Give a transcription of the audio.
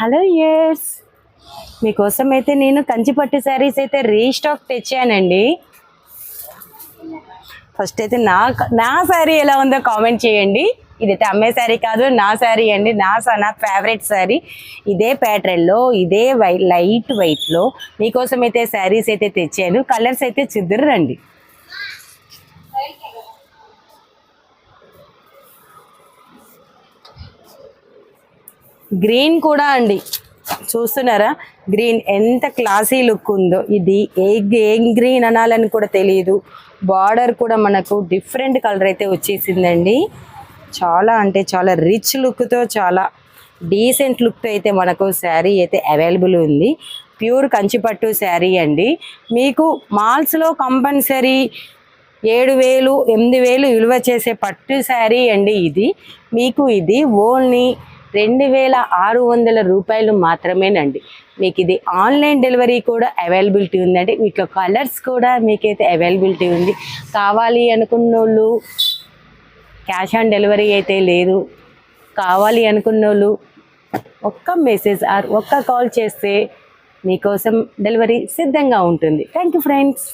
Hello years. మీకోసం అయితే నేను కంచిపట్టు శారీస్ అయితే రీస్టాక్ తెచ్చానండి. ఫస్ట్ అయితే నా నా శారీ ఎలా ఉందో కామెంట్ చేయండి. ఇదైతే అమ్మే శారీ కాదు నా శారీ అండి. నా స- నా ఫేవరెట్ శారీ ఇదే ప్యాటర్న్లో ఇదే వై లైట్ వైట్లో మీకోసం అయితే శారీస్ అయితే తెచ్చాను. కలర్స్ అయితే చిద్దరు రండి గ్రీన్ కూడా అండి. చూస్తున్నారా? గ్రీన్ ఎంత క్లాసీ లుక్ ఉందో. ఇది ఏ ఏం గ్రీన్ అనాలని కూడా తెలియదు బార్డర్ కూడా మనకు డిఫరెంట్ కలర్ అయితే వచ్చేసిందండి. చాలా అంటే చాలా రిచ్ లుక్తో చాలా డీసెంట్ లుక్తో అయితే మనకు శారీ అయితే అవైలబుల్ ఉంది. ప్యూర్ కంచిపట్టు శారీ అండి. మీకు మాల్స్లో కంపల్సరీ ఏడు వేలు ఎనిమిది వేలు విలువ చేసే పట్టు శారీ అండి ఇది. మీకు ఇది ఓన్లీ రెండు వేల ఆరు వందల రూపాయలు మాత్రమేనండి. మీకు ఇది ఆన్లైన్ డెలివరీ కూడా అవైలబిలిటీ ఉందండి. మీకు కలర్స్ కూడా మీకైతే అవైలబిలిటీ ఉంది. కావాలి అనుకున్న వాళ్ళు క్యాష్ ఆన్ డెలివరీ అయితే లేదు. కావాలి అనుకున్న వాళ్ళు ఒక్క మెసేజ్ ఆర్ ఒక్క కాల్ చేస్తే మీకోసం డెలివరీ సిద్ధంగా ఉంటుంది. Thank you friends.